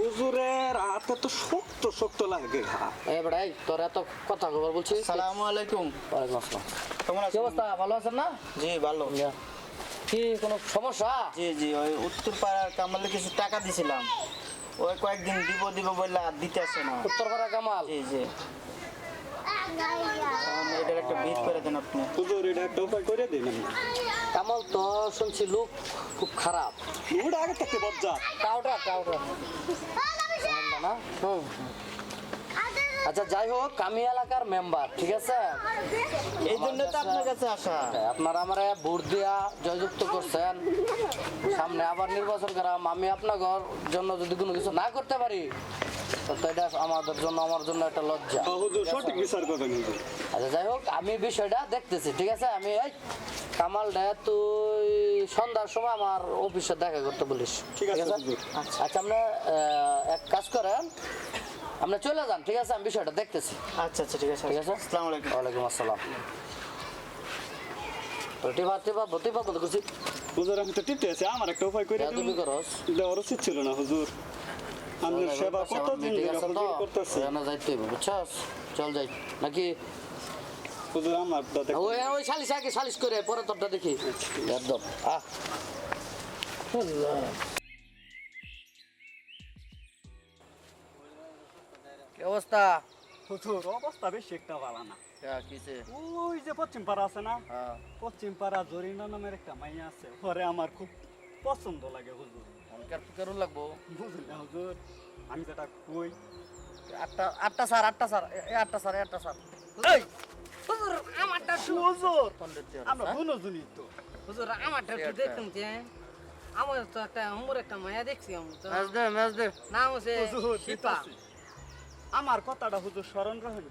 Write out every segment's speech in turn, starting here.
হুজুরের হাতে তো শক্ত শক্ত লাগে। হাত এ বেড়াই তোর এত কথা খবর বলছি সালামু আলাইকুম। ওয়ালাইকুম আসসালাম। কেমন কি অবস্থা? ভালো আছেন না? জি ভালো। কি কোনো সমস্যা? জি জি ওই উত্তর পাড়ার কামালে কিছু টাকা দিছিলাম। ওই কয়েকদিন দিব দিব বললে আর দিতে আসে না। উত্তরপাড়া কামাল? জি জি। এটার একটা বিট করে দেন আপনি। হুজুর এটা একটা উপায় করে দিন কামাল তো শুনছি লোক খুব খারাপ। ওটা আগে থাকতে বজ্জা কাউটা কাউটা না? হুম। আচ্ছা যাই হোক আমি এলাকার মেম্বার ঠিক আছে? এই জন্য তো আপনার কাছে আসা। আপনারা আমার ভোট দিয়া জয়যুক্ত করছেন। সামনে আবার নির্বাচন করাম। আমি আপনার জন্য যদি কোনো কিছু না করতে পারি তো এটা আমাদের জন্য আমার জন্য একটা লজ্জা। সঠিক বিচার করবেন আচ্ছা যাই হোক আমি বিষয়টা দেখতেছি ঠিক আছে? আমি এই কামাল ডে তুই সন্ধ্যার সময় আমার অফিসে দেখা করতে বলিস। ঠিক আছে, আচ্ছা আপনি এক কাজ করেন আপনি চলে যান ঠিক আছে? আমি বিষয়টা দেখতেছি। আচ্ছা আচ্ছা ঠিক আছে। ঠিক আছে? আসসালামু আলাইকুম। ওয়ালাইকুম আসসালাম। টিপা টিপা টিপা বন্ধ করছি হুজুর আমি তো টিপতে আছি আমার একটা উপায় করে তুমি করস। দেওয়ার উচিত ছিল না হুজুর। আপনার সেবা কতদিন ধরে করতেছি যাইতে বুঝছস? চল যাই। নাকি? হুজুর আমার দাদা ওই ওই সালিশ আগে সালিশ করে পরে তোরটা দেখি। একদম। আহ। কি অবস্থা? হুজুর অবস্থা বেশি একটা ভালো না। কিসে ওই যে পশ্চিম পাড়া আছে না? হ্যাঁ। পশ্চিম পাড়া জরিনা নামের একটা মাইয়া আছে। পরে আমার খুব পছন্দ লাগে হুজুর। লাগবো? বুঝলেন হুজুর আমি যেটা কই আটটা আটটা স্যার আটটা স্যার এ আটটা স্যার এ আটটা স্যার। এই! হুজুর আমারটা হুজুর! আমরা? দুজনই তো। হুজুর আমারটা একটু দেখুন যে আমার তো একটা একটা মায়া দেখছি আমি তো। ম্যাচ দে ম্যাচ দে। নাম হচ্ছে হুজুর শিপা। আমার কথাটা হুজুর স্মরণ রাখেন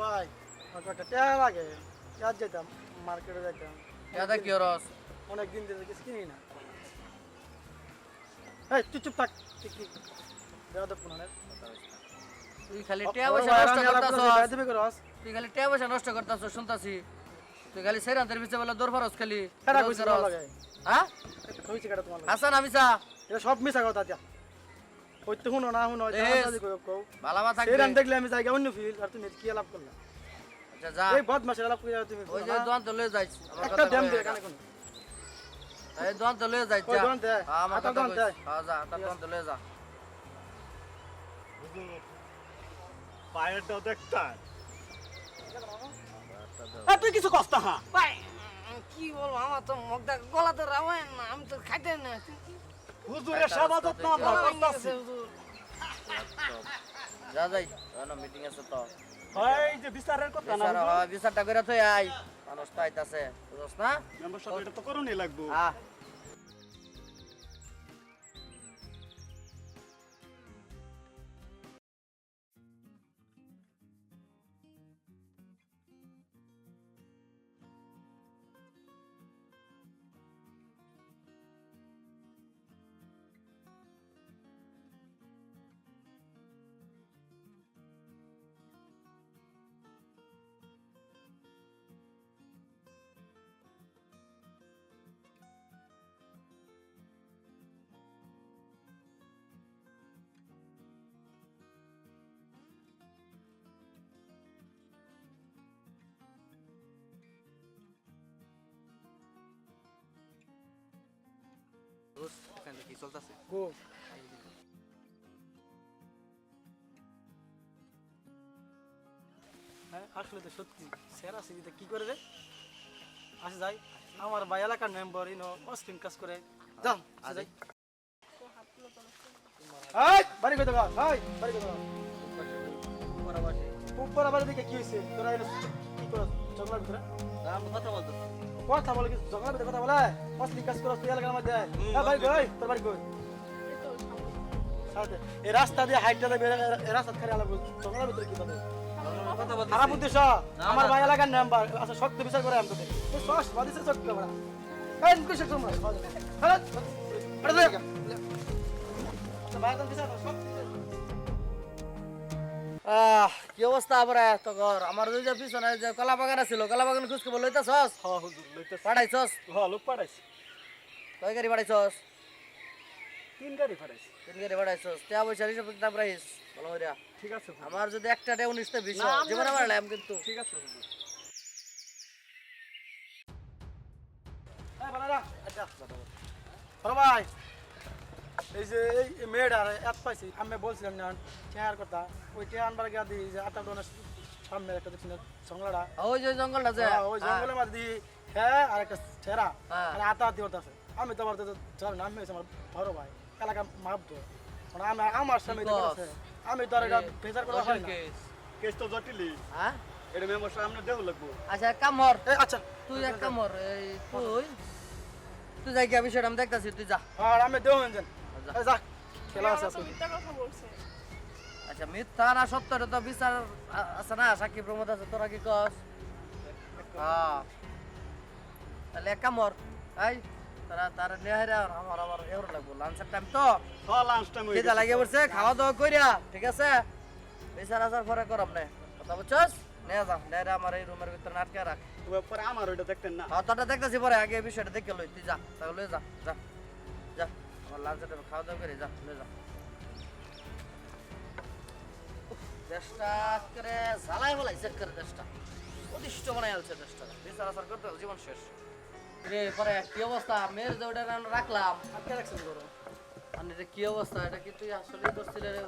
ভাই আমার টাকা লাগে কাজ যেতাম মার্কেটে যেতাম এটা কি রস অনেক দিন ধরে কিছু কিনি না। এই চুপ চুপ থাক তুই কি দেওয়া দেব না তুই খালি টিয়া পয়সা নষ্ট করতাছস। তুই খালি টিয়া পয়সা নষ্ট করতাছস শুনতাছি। তুই খালি সেরান্তের পিছে বলে খালি। লাগে। হ্যাঁ? কইছি কাটা তোমার হাসান আমিসা। এটা সব মিছা কথা দিয়া না। কও। থাকবে। দেখলে আমি জায়গা অন্য ফিল আর তুমি কি লাভ করলা? আচ্ছা যা। এই বদ মাসের লাভ তুমি? ওই যে দোয়ান লয়ে যাইছ একটা দাম দে যা। কোন। এই দোয়ান লয়ে যাইছ যা। দোয়ান হ্যাঁ, আমার হ্যাঁ যা তার দোয়ান লয়ে যা। পায়েরটা দেখতা তুই কিছু কষ্ট হা ভাই কি বলব আমার তো মুখটা গলা তো না আমি তো খাইতে না। হুজুরের আমরা করতেছি। হুজুর যা যাই মিটিং আছে তো। এই যে বিচারের কথা না বিচার হয় বিচারটা থই আই। মানুষ তো আইতাছে বুঝছ না? মেম্বার সাহেব এটা তো করুনই লাগবো। আহ কি চলতেছে? গো হ্যাঁ আসলে তো সত্যি সেরা সিরিতে কি করে রে? আসে যাই আমার ভাই এলাকার মেম্বার ইনো অস্কিন কাজ করে। যান আসে যাই। বাড়ি কই দেখা এই বাড়ি দেখা উপর আবার দিকে কি হইছে তোরা কি করছ ঝগড়া ভিতরে? কথা বলতো কথা বলে কি ঝগড়া ভিতরে কথা বলে? অস্কিন কাজ করছ তুই এলাকার মধ্যে। বাড়ি কই? তোর বাড়ি সাথে এই রাস্তা দিয়ে হাইটটা দিয়ে এই রাস্তা খালি আলাদা ঝগড়ার ভিতরে কি কথা খারাপ উদ্দেশ্য? আমার ভাই এলাকার নাম্বার আচ্ছা সত্য বিচার করে আমি তোকে। তুই সস বাদিসে চট করে এই কিছু তোমরা হ্যাঁ দেখ। আচ্ছা ভাই তো বিচার কর, কি অবস্থা পরে তোর আমার ওই যে পিছনে যে কলা বাগান আছিল কলা বাগান খুঁজ খবর লইতাছস? হ হুজুর লইতেছে। পাঠাইছস? হ লোক পাঠাইছি। কয় গাড়ি পাঠাইছস? তিন গাড়ি পাঠাইছি। তিন গাড়ি পাঠাইছস। তে পয়সা হিসাব কিতাব রাখিস ভালো করিয়া ঠিক আছে। আমার যদি একটা ডে উনিশটা বিশ না, আমরা- জীবনে কিন্তু। ঠিক আছে হুজুর। বানারা। আচ্ছা। বড় ভাই। এই যে এই মেয়েটা এত পাইছি আমি বলছিলাম না চেহার কথা। ওই আনবার গিয়ে দিই যে আটা সামনে একটা দেখছি না জঙ্গলাটা। ওই যে জঙ্গলটা যে? হ্যাঁ, ওই জঙ্গলের মধ্যে দিই হ্যাঁ আর একটা ছেঁড়া। হ্যাঁ। আর আতা আতি আছে আমি তো আমার তো জানি না আমি হয়েছে আমার বড় ভাই। এলাকা মাপ তো। মানে আমি আমার স্বামী? আমি তো আর এটা করা হয় না। কেস। তো জটিলই। হ্যাঁ? এটা মেম্বার সামনে দেহ লাগবো। আচ্ছা এক কাম কর। এই আচ্ছা। তুই এক কাম এই তুই তুই যাই গিয়া বিষয়টা আমি দেখতাছি তুই যা। আর আমি দেও হেন যা। এই যা খেলা আছে আচ্ছা মিথ্যা না সত্য তো বিচার আ- আছে না? সাক্ষী প্রমোদ আছে তোরা কি কস? হ্যাঁ। তাহলে এক কাম কর এই তারা তারা নেহারে আর আমার আবার এর লাগবো লাঞ্চের টাইম তো। হ লাঞ্চ টাইম খিদা লাগিয়ে পড়ছে খাওয়া দাওয়া কইরা ঠিক আছে? বিচার আসার পরে করব না। কথা বুঝছস? নিয়ে যা নেহারে আমার এই রুমের ভিতরে আটকে রাখ। গেছে পরে আমার ওইটা দেখতেন না। হ্যাঁ তোটা দেখতেছি পরে আগে বিষয়টা দেখে লই তুই যা তাহলে যা যা। লাঞ্চের টাইমে খাওয়া দাওয়া করে যা লই যা। দেশটা করে জ্বালাই বলাই চেক করে দেশটা। অতিষ্ঠ বানাই আলছে দেশটা। বিচার আচার করতে জীবন শেষ। রে পরে কি অবস্থা? মেয়ের যে ওটা রাখলাম। আটকে রাখছেন করো আর এটা কি অবস্থা? এটা কি তুই আসলে করছিলে রে?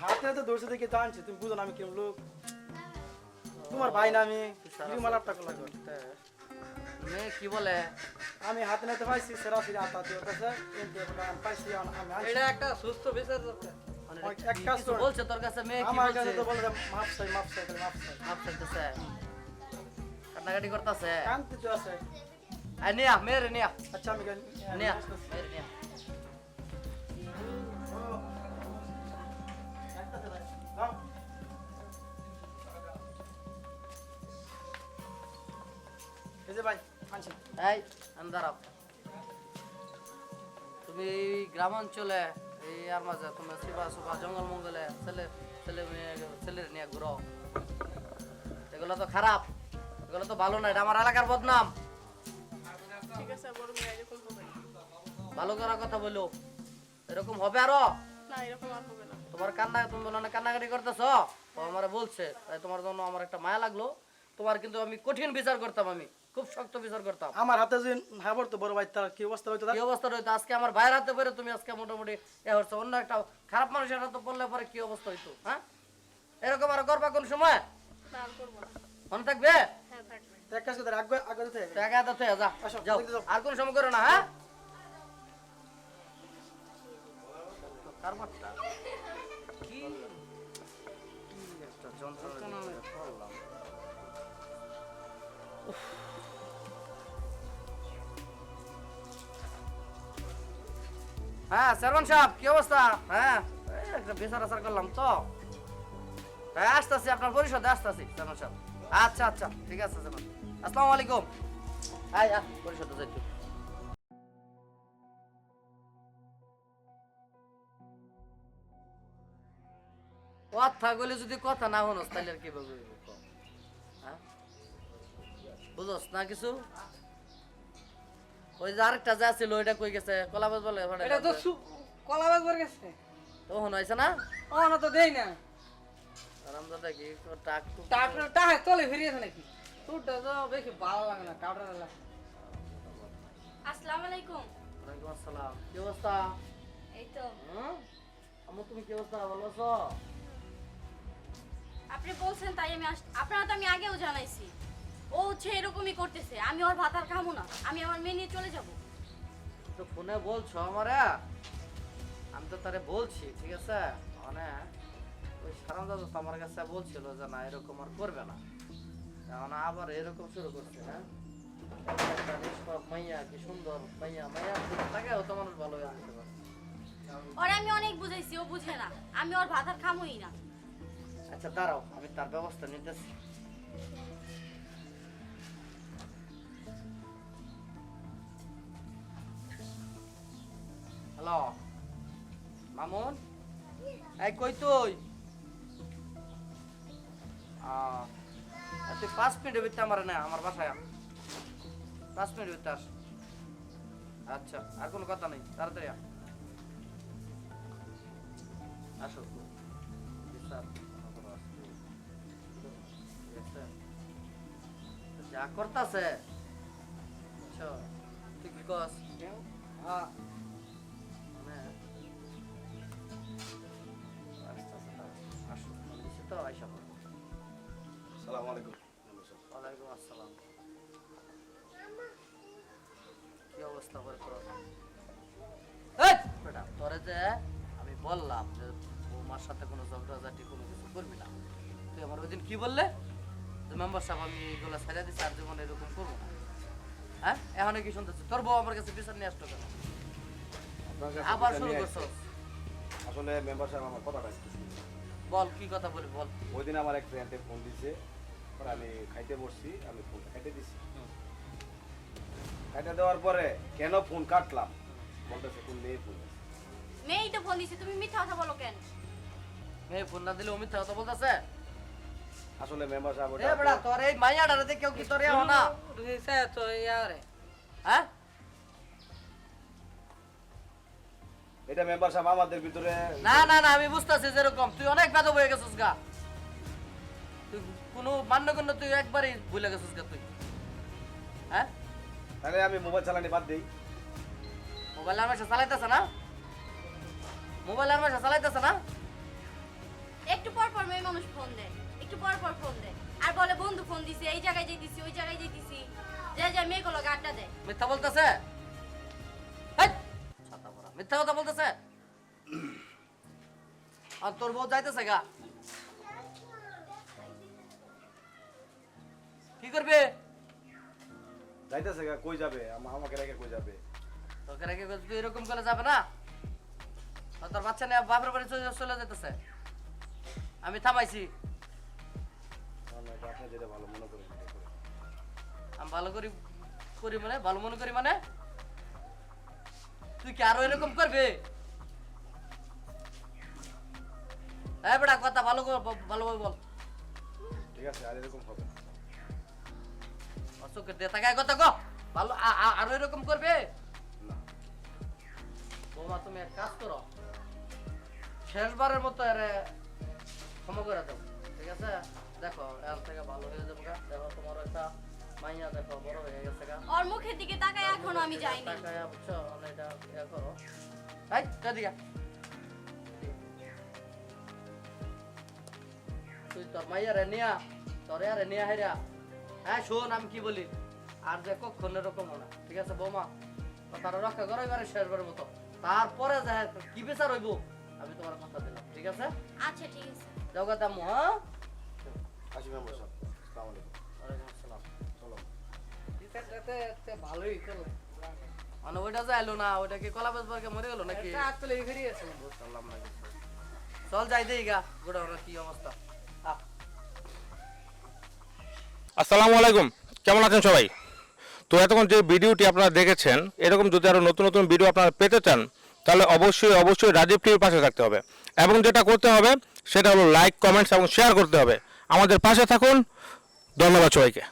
হাতে তো ধরছে দেখে জানছি তুমি বুঝো না আমি কেমন লোক। তোমার ভাই না আমি। মেয়ে কি বলে? আমি হাতে নিতে পাইছি সেরা ফিরে আতা দিয়ে ওটাছে কিন্তু আমি পাইছি এটা একটা সুস্থ বিচার মানে। বলছে তোর কাছে মেয়ে কি আমার বলছে? কাছে তো বলে যে মাপ চাই মাপ চাই মাপ চাই। মাপ চাইতেছে কান্নাকাটি করতেছে। কান্তি তো আছে নিয়া মেরে নিয়া। আচ্ছা আমি নিয়া মেরে নিয়া। এই দাঁড়াও। তুমি এই গ্রাম অঞ্চলে এই আর মাঝে তুমি সুবা জঙ্গল মঙ্গলে ছেলে ছেলে মেয়ে ছেলের নিয়ে ঘুরো। এগুলো তো খারাপ এগুলো তো ভালো না এটা আমার এলাকার বদনাম। ঠিক আছে বড় মেয়ে এরকম হবে ভালো করার কথা বলো। এরকম হবে আরও? না এরকম আর হবে না। তোমার কান্না তুমি বলো না কান্নাকাটি করতেছ? ও আমার বলছে তাই তোমার জন্য আমার একটা মায়া লাগল। তোমার কিন্তু আমি কঠিন বিচার করতাম আমি। খুব শক্ত বিচার করতাম আমার হাতে যদি না পড়তো বড় ভাই তার কি অবস্থা হইতো কি অবস্থা রইতো? আজকে আমার বাইরে হাতে পেরে তুমি আজকে মোটামুটি এ হচ্ছে অন্য একটা খারাপ মানুষের হাতে পড়লে পরে কি অবস্থা হইতো হ্যাঁ? এরকম আর করবা কোন সময়? না আর করব না। মনে থাকবে? হ্যাঁ থাকবে। তো এক কাজ করতে আগে আগে দিতে। টাকা হাতে যা যাও। আর কোন সময় করো না হ্যাঁ? কারবারটা কি? কি একটা যন্ত্রণা করলাম। উফ। হ্যাঁ সারমান সাহেব, কি অবস্থা? হ্যাঁ একটা বিচার আচার করলাম তো। হ্যাঁ আসতেছি, আপনার পরিষদে আসতেছি সারমান সাহেব। আচ্ছা আচ্ছা ঠিক আছে সারমান আসসালামু আলাইকুম। আয় আয়, পরিষদে যাইতো কথা বলে যদি কথা না হনস তাহলে আর কি হ্যাঁ? না কিছু? ওই যে আরেকটা যা ছিল ওইটা কই গেছে? কলাবাজ বলে এটা তো বাজবার গেছে। তখন হয়েছে না? ও তো দেই না কি? টাক টুক টাকা টাকা তলে ফিরিয়েছে নাকি? তোরটা তো বেশি ভালো লাগে না আসসালামু আলাইকুম। ওয়ালাইকুম আসসালাম। কি অবস্থা? এই তো। হুম আমু তুমি কি অবস্থা? ভালো আছো? আপনি বলছেন তাই আমি আপনারা তো আমি আগেও জানাইছি। ও হচ্ছে এরকমই করতেছে। আমি ওর ভাত আর খাব না। আমি আমার মেয়ে নিয়ে চলে যাব। তো ফোনে বলছো আমারে? আমি তো তারে বলছি ঠিক আছে? মানে ওই সারাম দাদা তো আমার কাছে বলছিল যে না এরকম আর করবে না। এখন আবার এরকম শুরু করছে হ্যাঁ? মাইয়া কি সুন্দর মাইয়া মাইয়া তাকে হতো মানুষ ভালো হয়ে পারে। ওরে আমি অনেক বুঝাইছি ও বুঝে না। আমি ওর ভাত আর খামোই না। আচ্ছা দাঁড়াও আমি তার ব্যবস্থা নিতেছি। হ্যালো মামুন এই কই তুই তুই পাঁচ মিনিটের ভিতরে আমার না, আমার বাসায় পাঁচ মিনিটের ভিতরে আস আচ্ছা আর কোনো কথা নেই, তাড়াতাড়ি। আসো। ঠিক? যা করতাছে বুঝছ? তুই কি কস হ্যাঁ যে আমি বললাম যে বৌমার সাথে কোনো ঝগড়াঝাটি কোনো কিছু করবি না। তুই আমার ওই দিন কি বললে? যে মেম্বার সাহেব আমি এগুলো সাজা দিচ্ছি আর জীবনে এরকম করব না। হ্যাঁ? এখন কি শুনতেছি? তোর বউ আমার কাছে বিচার নিয়ে আসতো কেন? আবার শুরু করছ। আসলে মেম্বার সাহেব আমার কথাটা। বল কি কথা বলি বল। ওই দিন আমার এক ফ্রেন্ডে ফোন দিছে। পরে আমি খাইতে বসছি আমি ফোন খাইতে দিছি। খাইতে দেওয়ার পরে কেন ফোন কাটলাম? বলতেছে কোন মেয়ে ফোন। মেয়েই তো দিছে তুমি মিথ্যা কথা বলো কেন? মেয়ে ফোন না দিলে অমিত কথা বলতেছে? আসলে মেম্বার সাহেব এ বেটা তোর এই মাইয়াটারে দেখেও কি তোর না? দিছে তো ইয়ারে হ্যাঁ? এটা মেম্বার সাহেব আমাদের ভিতরে না না না আমি বুঝতেছি যেরকম। তুই অনেক বেদব হয়ে গেছিস গা। তুই কোনো মান্য গণ্য তুই একবারই ভুলে গেছিস গা তুই। হ্যাঁ? তাহলে আমি মোবাইল চালানি বাদ দিই। মোবাইল আর মাসে চালাইতেছে না? মোবাইল আর মাসে চালাইতেছে না? একটু পর পর মেয়ে মানুষ ফোন দেয় একটু পর পর ফোন দেয়। আর বলে বন্ধু ফোন দিছে এই জায়গায় যেতেছি ওই জায়গায় যেতেছি যে যে মেয়েগুলো আড্ডা দেয়। মিথ্যা বলতেছে। মিথ্যা কথা বলতেছে? আর তোর বউ যাইতেছে গা? কি করবে? যাইতেছে গা, কই যাবে? আমা- আমাকে রেখে কই যাবে? তোকে রেখে তুই এরকম করে যাবে না? তোর বাচ্চা নিয়ে বাপের বাড়ি চলে চলে যেতেছে। আমি থামাইছি। ভালো মনে আমি ভালো করি করি মানে? ভালো মনে করি মানে? তুই কি আরও এরকম করবে? হ্যাঁ বেটা কথা ভালো করে ভালোভাবে বল। ঠিক আছে আর এরকম হবে। অশোকের দিয়ে তাকায় কথা কো ভালো আরও এরকম করবে? বৌমা তুমি এক কাজ করো। শেষবারের মতো এরে ক্ষমা করে দাও ঠিক আছে? দেখো এর থেকে ভালো হয়ে যাবে। দেখো তোমার একটা মাইয়া দেখো বড় হয়ে গেছে গা। ওর মুখের দিকে তাকায় এখনও আমি যাইনি। তাকায়া বুঝছ? মানে এটা ইয়া করো। এই এদিকে তুই তোর মাইয়ারে নিয়া তোর আরে নিয়া হেরা হ্যাঁ শোন আমি কি বলি? আর যে কখন এরকম না ঠিক আছে বৌমা? তারা রক্ষা করো এবারে শেষবারের মতো। তারপরে যা কি বিচার হইব? আমি তোমার কথা দিলাম ঠিক আছে? আচ্ছা ঠিক আছে। গা হ্যাঁ? আসি আসসালামু আলাইকুম। ওয়ালাইকুম আসসালাম। চলো। দিতে তে ভালোই করল মানে ওইটা যে এলো না ওইটা কি কলা মরে গেল নাকি? এটা আসলে আছে। বুঝলাম না চল যাই দেই গা গোটা ওরা কি অবস্থা। আসসালামু আলাইকুম কেমন আছেন সবাই? তো এতক্ষণ যে ভিডিওটি আপনারা দেখেছেন এরকম যদি আরও নতুন নতুন ভিডিও আপনারা পেতে চান তাহলে অবশ্যই অবশ্যই রাজীব টিভির পাশে থাকতে হবে। এবং যেটা করতে হবে, সেটা হলো লাইক কমেন্টস এবং শেয়ার করতে হবে। আমাদের পাশে থাকুন। ধন্যবাদ সবাইকে।